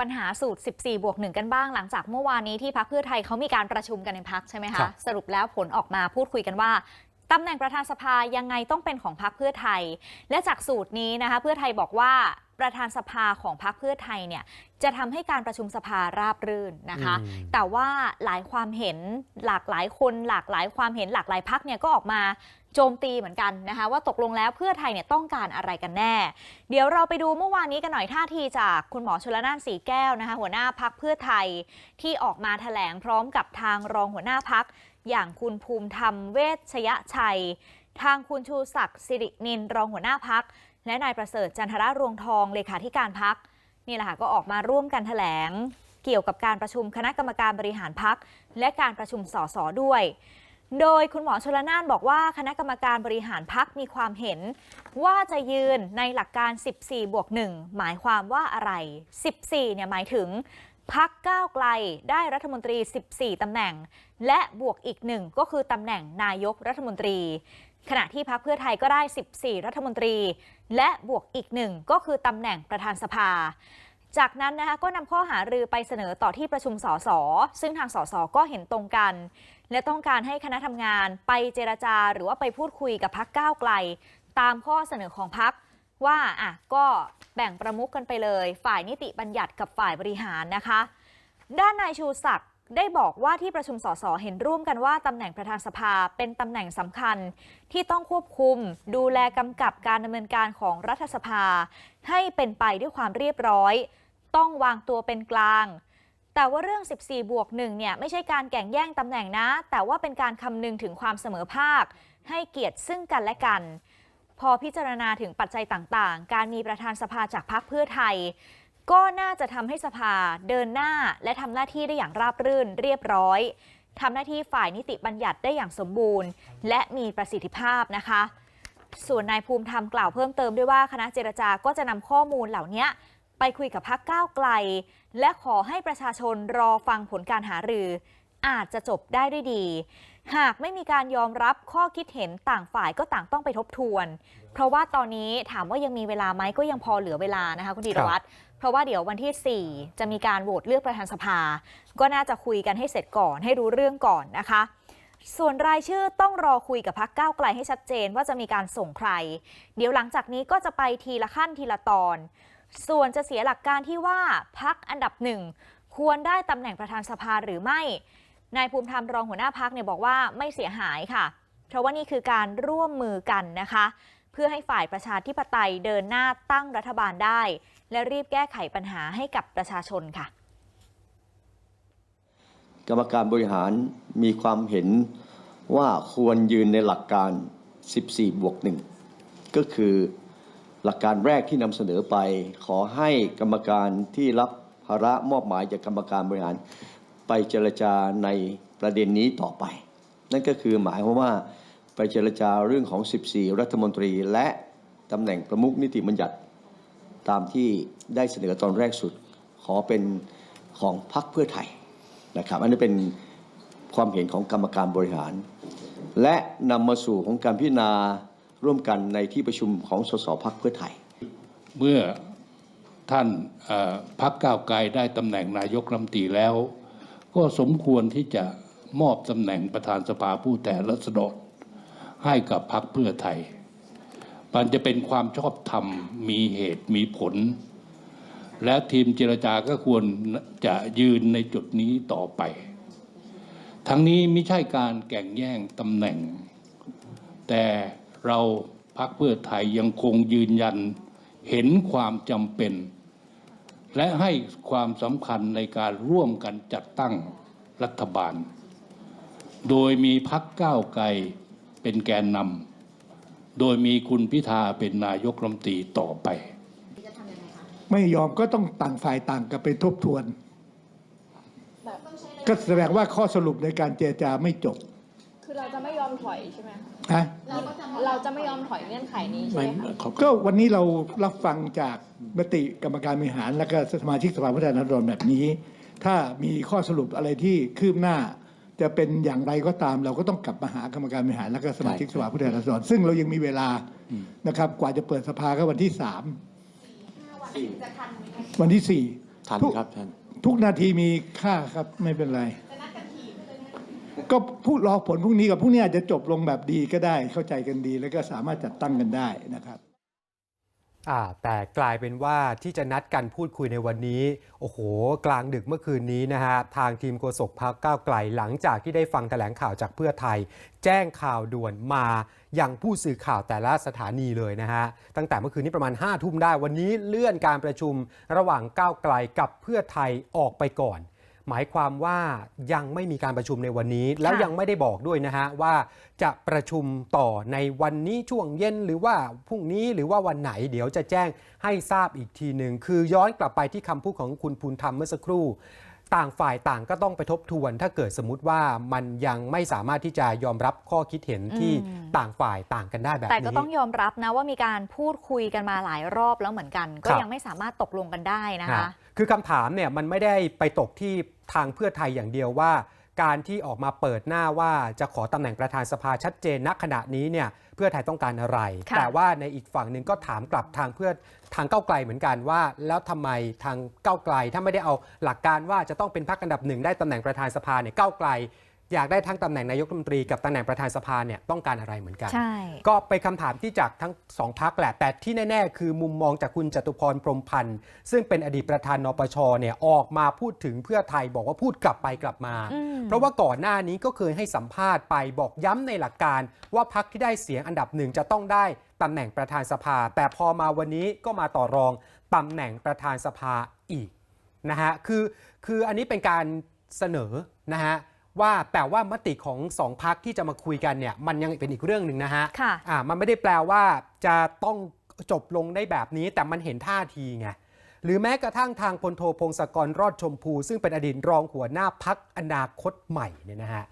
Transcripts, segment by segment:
ปัญหาสูตร 14 บวก 1 กันบ้างหลังจากเมื่อวานนี้ที่พักเพื่อไทยเขามีการประชุมกันในพักใช่ไหมครัคะบสรุปแล้วผลออกมาพูดคุยกันว่าตำแหน่งประธานสภายังไงต้องเป็นของพักเพื่อไทย และจากสูตรนี้นะคะ เพื่อไทยบอกว่า ประธานสภาของพักเพื่อไทยเนี่ยจะทำให้การประชุมสภาราบรื่นนะคะอืมแต่ว่าหลายความเห็นหลากหลายคน หลากหลายความเห็นหลากหลายพักเนี่ยก็ออกมาโจมตีเหมือนกันนะคะ ว่าตกลงแล้วเพื่อไทยเนี่ยต้องการอะไรกันแน่ เดี๋ยวเราไปดูเมื่อวานนี้กันหน่อยท่าทีจากคุณหมอชลนานสีแก้วนะคะ หัวหน้าพักเพื่อไทยที่ออกมาแถลงพร้อมกับทางรองหัวหน้าพักอย่างคุณภูมิธรรมเวชยชัย ทางคุณชูศักดิ์สิรินินรองหัวหน้าพัก และนายประเสริฐจันทรรวงทองเลขาธิการพักนี่แหละค่ะก็ออกมาร่วมกันแถลง เกี่ยวกับการประชุมคณะกรรมการบริหารพักและการประชุมสสด้วย โดยคุณหมอชลนานบอกว่าคณะกรรมการบริหารพักมีความเห็น ว่าจะยืนในหลักการ 14 บวก 1 หมายความว่าอะไร 14 เนี่ยหมายถึงพักก้าวไกลได้รัฐมนตรี 14 ตำแหน่ง และบวกอีกหนึ่งก็คือตำแหน่งนายกรัฐมนตรี ขณะที่พักเพื่อไทยก็ได้ 14 รัฐมนตรี และบวกอีกหนึ่งก็คือตำแหน่งประธานสภา จากนั้นนะคะก็นำข้อหารือไปเสนอต่อที่ประชุมสสซึ่งทางสสก็เห็นตรงกัน และต้องการให้คณะทำงานไปเจรจาหรือว่าไปพูดคุยกับพักก้าวไกล ตามข้อเสนอของพักว่าอะก็แบ่งประมุขกันไปเลย ฝ่ายนิติบัญญัติกับฝ่ายบริหารนะคะ ด้านนายชูศักดิ์ ได้บอกว่าที่ประชุมสสเห็นร่วมกันว่าตำแหน่งประธานสภาเป็นตำแหน่งสำคัญ ที่ต้องควบคุม ดูแลกำกับการดำเนินการของรัฐสภา ให้เป็นไปด้วยความเรียบร้อย ต้องวางตัวเป็นกลาง แต่ว่าเรื่อง 14 บวก1เนี่ยไม่ใช่การแก่งแย่งตำแหน่งนะ แต่ว่าเป็นการคำนึงถึงความเสมอภาค ให้เกียรติซึ่งกันและกัน พอพิจารณาถึงปัจจัยต่างๆ การมีประธานสภาจากพรรคเพื่อไทย ก็น่าจะทำให้สภาเดินหน้าและทำหน้าที่ได้อย่างราบรื่นเรียบร้อยทำหน้าที่ฝ่ายนิติบัญญัติได้อย่างสมบูรณ์ และมีประสิทธิภาพนะคะ ส่วนนายภูมิธรรมกล่าวเพิ่มเติมด้วยว่าคณะเจรจาก็จะนำข้อมูลเหล่านี้ไปคุยกับพรรคก้าวไกล และขอให้ประชาชนรอฟังผลการหารือ อาจจะจบได้ด้วยดี หากไม่มีการยอมรับข้อคิดเห็นต่างฝ่ายก็ต่างต้องไปทบทวน เพราะว่าตอนนี้ถามว่ายังมีเวลาไหมก็ยังพอเหลือเวลานะคะคุณธีรวัตรเพราะว่าเดี๋ยววันที่ 4 จะมีการโหวตเลือกประธานสภา ก็น่าจะคุยกันให้เสร็จก่อนให้รู้เรื่องก่อนนะคะ ส่วนรายชื่อต้องรอคุยกับพักก้าวไกลให้ชัดเจนว่าจะมีการส่งใคร เดี๋ยวหลังจากนี้ก็จะไปทีละขั้นทีละตอน ส่วนจะเสียหลักการที่ว่าพักอันดับหนึ่งควรได้ตำแหน่งประธานสภาหรือไม่ นายภูมิธรรมรองหัวหน้าพักเนี่ยบอกว่าไม่เสียหายค่ะ เพราะว่านี่คือการร่วมมือกันนะคะ เพื่อให้ฝ่ายประชาธิปไตยเดินหน้าตั้งรัฐบาลได้ และรีบแก้ไขปัญหาให้กับประชาชนค่ะ กรรมการบริหารมีความเห็นว่าควรยืนในหลักการ 14 บวก 1 ก็คือหลักการแรกที่นำเสนอไป ขอให้กรรมการที่รับภาระมอบหมายจากกรรมการบริหาร ไปเจรจาในประเด็นนี้ต่อไป นั่นก็คือหมายความว่าไปเจรจาเรื่องของ 14 รัฐมนตรีและตำแหน่งประมุขนิติบัญญัติ ตามที่ได้เสนอตอนแรกสุดขอเป็นของพรรคเพื่อไทยนะครับอันนี้เป็นความเห็นของกรรมการบริหาร และนำมาสู่ของการพิจารณาร่วมกันในที่ประชุมของสสพักเพื่อไทย เมื่อท่านพักก้าวไกลได้ตำแหน่งนายกรัฐมนตรีแล้ว ก็สมควรที่จะมอบตำแหน่งประธานสภาผู้แทนราษฎรให้กับพักเพื่อไทย มันจะเป็นความชอบธรรมมีเหตุมีผล และทีมเจรจาก็ควรจะยืนในจุดนี้ต่อไป ทั้งนี้ไม่ใช่การแก่งแย่งตำแหน่ง แต่เราพักเพื่อไทยยังคงยืนยันเห็นความจำเป็น และให้ความสำคัญในการร่วมกันจัดตั้งรัฐบาล โดยมีพักก้าวไกลเป็นแกนนำโดยมีคุณพิธาเป็นนายกรัฐมนตรีต่อไป ไม่ยอมก็ต้องต่างฝ่ายต่างกันไปทบทวน ก็แสดงว่าข้อสรุปในการเจรจาไม่จบ คือเราจะไม่ยอมถอยใช่ไหมคะ นะเราจะไม่ยอมถอยเงื่อนไขนี้ใช่ไหมคะก็วันนี้เรารับฟังจากมติกรรมการบริหารและก็สมาชิกสภาผู้แทนราษฎรแบบนี้ ถ้ามีข้อสรุปอะไรที่คืบหน้า จะเป็นอย่างไรก็ตาม เราก็ต้องกลับมาหากรรมการบริหารและก็สมาชิกสภาผู้แทนราษฎรซึ่งเรายังมีเวลานะครับ กว่าจะเปิดสภาก็วันที่สามวันที่สี่ทันทุกครับท่านทุกนาทีมีค่าครับไม่เป็นไร ก็พูดรอผลพรุ่งนี้กับพรุ่งนี้อาจจะจบลงแบบดีก็ได้เข้าใจกันดี แล้วก็สามารถจัดตั้งกันได้นะครับแต่กลายเป็นว่าที่จะนัดกันพูดคุยในวันนี้ โอ้โห กลางดึกเมื่อคืนนี้นะฮะ ทางทีมโฆษกพักก้าวไกลหลังจากที่ได้ฟังแถลงข่าวจากเพื่อไทย แจ้งข่าวด่วนมาอยังผู้สื่อข่าวแต่ละสถานีเลยนะฮะ ตั้งแต่เมื่อคืนนี้ประมาณ5้าทุ่มได้วันนี้เลื่อนการประชุมระหว่างก้าวไกลกับเพื่อไทยออกไปก่อน หมายความว่ายังไม่มีการประชุมในวันนี้ แล้วยังไม่ได้บอกด้วยนะฮะว่าจะประชุมต่อในวันนี้ช่วงเย็นหรือว่าพรุ่งนี้หรือว่าวันไหนเดี๋ยวจะแจ้งให้ทราบอีกทีหนึ่งคือย้อนกลับไปที่คำพูดของคุณภูมิธรรมเมื่อสักครู่ ต่างฝ่ายต่างก็ต้องไปทบทวน ถ้าเกิดสมมติว่ามันยังไม่สามารถที่จะยอมรับข้อคิดเห็นที่อืมต่างฝ่ายต่างกันได้แบบแต่นี้ก็ต้องยอมรับนะว่ามีการพูดคุยกันมาหลายรอบแล้วเหมือนกัน ก็ครับยังไม่สามารถตกลงกันได้นะนะคะ คือคำถามเนี่ยมันไม่ได้ไปตกที่ทางเพื่อไทยอย่างเดียวว่า การที่ออกมาเปิดหน้าว่าจะขอตำแหน่งประธานสภาชัดเจนณขณะนี้เนี่ยเพื่อไทยต้องการอะไรค่ะแต่ว่าในอีกฝั่งหนึ่งก็ถามกลับทางเพื่อทางก้าวไกลเหมือนกันว่า แล้วทำไมทางก้าวไกล ถ้าไม่ได้เอาหลักการว่าจะต้องเป็นพรรคอันดับหนึ่งได้ตำแหน่งประธานสภาเนี่ยก้าวไกล อยากได้ทั้งตำแหน่งนายกรัฐมนตรีกับตำแหน่งประธานสภาเนี่ยต้องการอะไรเหมือนกันใช่ก็เป็นคำถามที่จากทั้งสองพักแหละแต่ที่แน่ ๆ คือมุมมองจากคุณจตุพรพรหมพันธ์ซึ่งเป็นอดีตประธานนปชเนี่ยออกมาพูดถึงเพื่อไทยบอกว่าพูดกลับไปกลับมาอืมเพราะว่าก่อนหน้านี้ก็เคยให้สัมภาษณ์ไปบอกย้ำในหลักการว่าพักที่ได้เสียงอันดับหนึ่งจะต้องได้ตำแหน่งประธานสภา แต่พอมาวันนี้ก็มาต่อรองตำแหน่งประธานสภาอีกนะฮะคือคืออันนี้เป็นการเสนอนะฮะ ว่าแต่ว่ามติของสองพักที่จะมาคุยกันเนี่ยมันยังเป็นอีกเรื่องหนึ่งนะฮะค่ะ อ่ามันไม่ได้แปลว่าจะต้องจบลงได้แบบนี้แต่มันเห็นท่าทีไงหรือแม้กระทั่งทางพลโทพงศกรรอดชมพู ซึ่งเป็นอดีตรองหัวหน้าพักอนาคตใหม่เนี่ยนะฮะ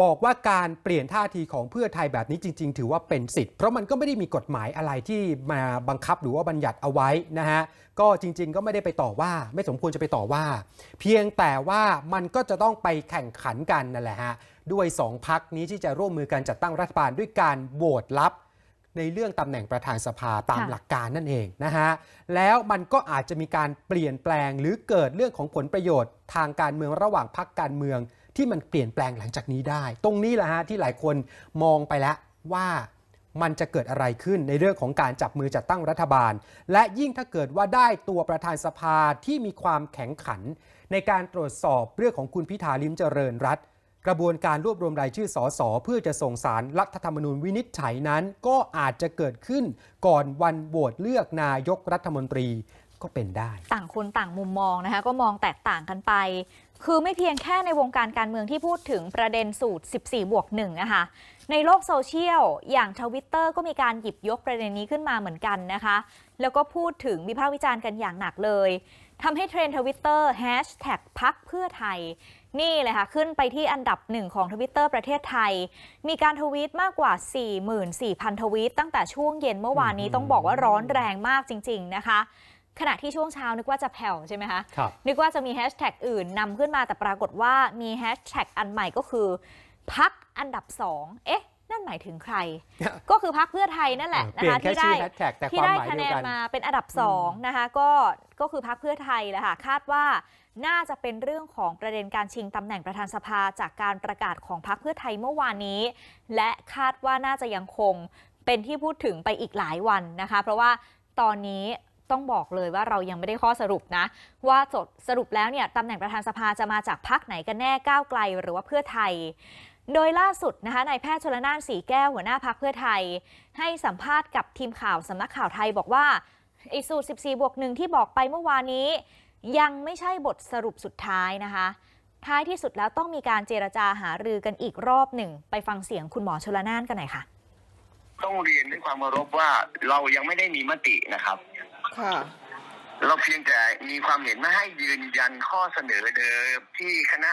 บอกว่าการเปลี่ยนท่าทีของเพื่อไทยแบบนี้จริง ๆ ถือว่าเป็นสิทธิ์เพราะมันก็ไม่ได้มีกฎหมายอะไรที่มาบังคับหรือว่าบัญญัติเอาไว้นะฮะก็จริง ๆ ก็ไม่ได้ไปต่อว่า ไม่สมควรจะไปต่อว่า เพียงแต่ว่ามันก็จะต้องไปแข่งขันกันนั่นแหละฮะด้วยสองพักนี้ที่จะร่วมมือกันจัดตั้งรัฐบาลด้วยการโหวตลับในเรื่องตำแหน่งประธานสภาตามหลักการนั่นเองนะฮะ แล้วมันก็อาจจะมีการเปลี่ยนแปลงหรือเกิดเรื่องของผลประโยชน์ ทางการเมืองระหว่างพรรคการเมือง ที่มันเปลี่ยนแปลงหลังจากนี้ได้ ตรงนี้แหละฮะที่หลายคนมองไปแล้วว่ามันจะเกิดอะไรขึ้นในเรื่องของการจับมือจัดตั้งรัฐบาล และยิ่งถ้าเกิดว่าได้ตัวประธานสภาที่มีความแข็งขัน ในการตรวจสอบเรื่องของคุณพิธาลิมเจริญรัตกระบวนการรวบรวมรายชื่อสสเพื่อจะส่งสารรัฐธรรมนูญวินิจฉัยนั้น ก็อาจจะเกิดขึ้นก่อนวันโหวตเลือกนายกรัฐมนตรี ก็เป็นได้ ต่างคนต่างมุมมองนะคะก็มองแตกต่างกันไป คือไม่เพียงแค่ในวงการการเมืองที่พูดถึงประเด็นสูตร 14 บวก1นะคะในโลกโซเชียล อย่างทวิตเตอร์ก็มีการหยิบยกประเด็นนี้ขึ้นมาเหมือนกันนะคะ แล้วก็พูดถึงวิพากษ์วิจารณ์กันอย่างหนักเลยทำให้เทรนด์ทวิตเตอร์แฮชแท็กพักเพื่อไทย นี่เลยค่ะ ขึ้นไปที่อันดับหนึ่งของทวิตเตอร์ประเทศไทย มีการทวีตมากกว่า 44,000 ทวีต ตั้งแต่ช่วงเย็นเมื่อวานนี้ต้องบอกว่าร้อนแรงมากจริง ๆ นะคะ ขณะที่ช่วงเช้านึกว่าจะแผ่วใช่ไหมคะครับนึกว่าจะมีแฮชแท็กอื่นนำขึ้นมาแต่ปรากฏว่ามีแฮชแท็กอันใหม่ก็คือ พักอันดับ2เอ๊ะ นั่นหมายถึงใคร ก็คือพักเพื่อไทยนั่นแหละเปลี่นะยนคะแค่ที่ชื่ได้อแฮชแท็กแต่คที่วามได้หมายคะเดีแนยวนกันมาเป็นอันดับ2นะคะก็ก็คือพักเพื่อไทยแหละค่ะคาดว่าน่าจะเป็นเรื่องของประเด็นการชิงตำแหน่งประธานสภาจากการประกาศของพักเพื่อไทยเมื่อวานนี้ และคาดว่าน่าจะยังคงเป็นที่พูดถึงไปอีกหลายวันนะคะ เพราะว่าตอนนี้ ต้องบอกเลยว่าเรายังไม่ได้ข้อสรุปนะ ว่าจดสรุปแล้วเนี่ยตำแหน่งประธานสภาจะมาจากพักไหนกันแน่ก้าวไกลหรือว่าเพื่อไทย โดยล่าสุดนะคะนายแพทย์ชลนานสีแก้วหัวหน้าพักเพื่อไทย ให้สัมภาษณ์กับทีมข่าวสำนักข่าวไทยบอกว่าไอ้สูตร 14 บวกหนึ่งที่บอกไปเมื่อวานนี้ ยังไม่ใช่บทสรุปสุดท้ายนะคะ ท้ายที่สุดแล้วต้องมีการเจรจาหารือกันอีกรอบหนึ่ง ไปฟังเสียงคุณหมอชลนานกันหน่อยค่ะ ต้องเรียนด้วยความเคารพว่าเรายังไม่ได้มีมตินะครับ ค่ะ เราเพียงแต่มีความเห็นมาให้ยืนยันข้อเสนอเดิมที่คณะ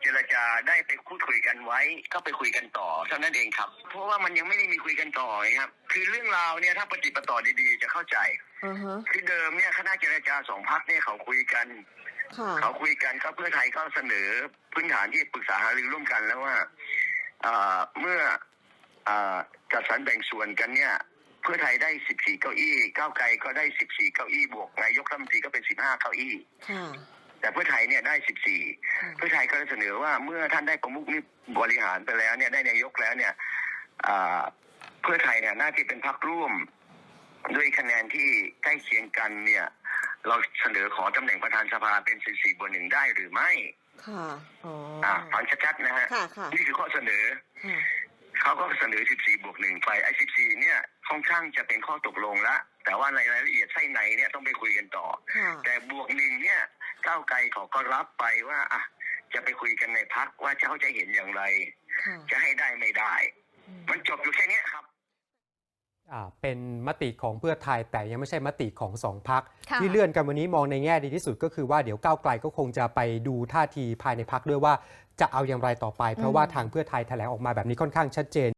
เจรจาได้ไปพูดคุยกันไว้ก็ไปคุยกันต่อเท่านั้นเองครับ เพราะว่ามันยังไม่ได้มีคุยกันต่อไงครับ คือเรื่องราวเนี่ยถ้าปฏิปต่อดีๆ จะเข้าใจอือฮะคือเดิมเนี่ยคณะเจรจาสองพักเนี่ยเขาคุยกันค่ะเขาคุยกันก็เพื่อไทยก็เสนอพื้นฐานที่ปรึกษาหารือร่วมกันแล้วว่าเอ่อเมื่อเอ่อจัดสรรแบ่งส่วนกันเนี่ย เพื่อไทยได้ 14 เก้าอี้ ก้าวไกลก็ได้ 14 เก้าอี้บวกนายกรัฐมนตรีก็เป็น 15 เก้าอี้ ค่ะ แต่เพื่อไทยเนี่ยได้ 14 เพื่อไทยก็เสนอว่าเมื่อท่านได้ประมุขนี่บริหารไปแล้วเนี่ยได้นายกแล้วเนี่ยอ่าเพื่อไทยเนี่ยน่าจะเป็นพรรคร่วม ด้วยคะแนนที่ใกล้เคียงกันเนี่ย เราเสนอขอตำแหน่งประธานสภาเป็น14บวกหนึ่งได้หรือไม่ ค่ะ อ๋อ อ่าฟังชัดๆนะฮะค่ะค่ะ นี่คือข้อเสนอ ค่ะ เขาก็เสนอ 14 บวกหนึ่งไปไอ้14 เนี่ยค่อนข้างจะเป็นข้อตกลงละ แต่ว่าในรายละเอียดไส้ในเนี่ยต้องไปคุยกันต่อ ค่ะแต่บวกหนึ่งเนี่ยก้าวไกลเขาก็รับไปว่าอะจะไปคุยกันในพักว่าเขาจะเห็นอย่างไร ค่ะจะให้ได้ไม่ได้มันจบอยู่แค่เนี้ยครับ อ่าเป็นมติของเพื่อไทยแต่ยังไม่ใช่มติของสองพัก ค่ะ ที่เลื่อนกันวันนี้มองในแง่ดีที่สุดก็คือว่าเดี๋ยวก้าวไกลก็คงจะไปดูท่าทีภายในพักด้วยว่า จะเอาอย่างไรต่อไป เพราะว่าทางเพื่อไทยแถลงออกมาแบบนี้ค่อนข้างชัดเจน